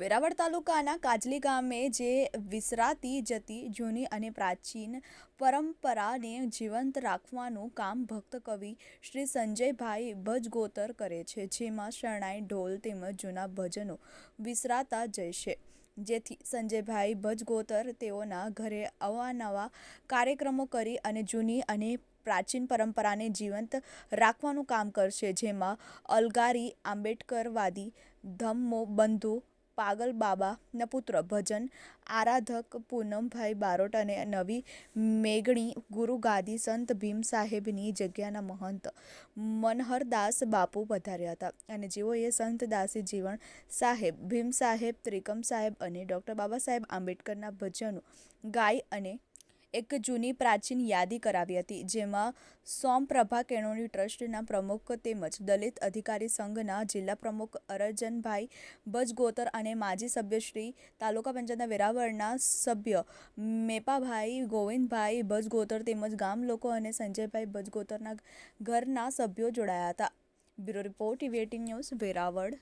વેરાવળ તાલુકાના કાજલી ગામે જે વિસરાતી જતી જૂની અને પ્રાચીન પરંપરાને જીવંત રાખવાનું કામ ભક્ત કવિ શ્રી સંજયભાઈ ભજગોતર કરે છે, જેમાં શરણાઈ ઢોલ તેમજ જૂના ભજનો વિસરાતા જશે જેથી સંજયભાઈ ભજગોતર તેઓના ઘરે અવાનવા કાર્યક્રમો કરી અને જૂની અને પ્રાચીન પરંપરાને જીવંત રાખવાનું કામ કરશે, જેમાં અલગારી, આંબેડકરવાદી, ધમ્મો બંધુ પાગલ બાબાના પુત્ર ભજન, આરાધક પૂનમભાઈ બારોટ અને નવી મેઘણી ગુરુગાદી સંત ભીમ સાહેબની જગ્યાના મહંત મનહરદાસ બાપુ પધાર્યા હતા. અને જેઓએ સંતદાસી જીવન સાહેબ, ભીમ સાહેબ, ત્રિકમ સાહેબ અને ડૉક્ટર બાબા સાહેબ આંબેડકરના ભજનો ગાય અને એક જૂની પ્રાચીન યાદી કરાવી હતી, જેમાં સોમપ્રભા કેળવણી ટ્રસ્ટના પ્રમુખ તેમજ દલિત અધિકારી સંઘના જિલ્લા પ્રમુખ અરજનભાઈ ભજગોતર અને માજી સભ્ય શ્રી તાલુકા પંચાયતના વેરાવળના સભ્ય મેપાભાઈ ગોવિંદભાઈ ભજગોતર તેમજ ગામ લોકો અને સંજયભાઈ ભજગોતરના ઘરના સભ્યો જોડાયા હતા. Bureau report, TV news, Veraval.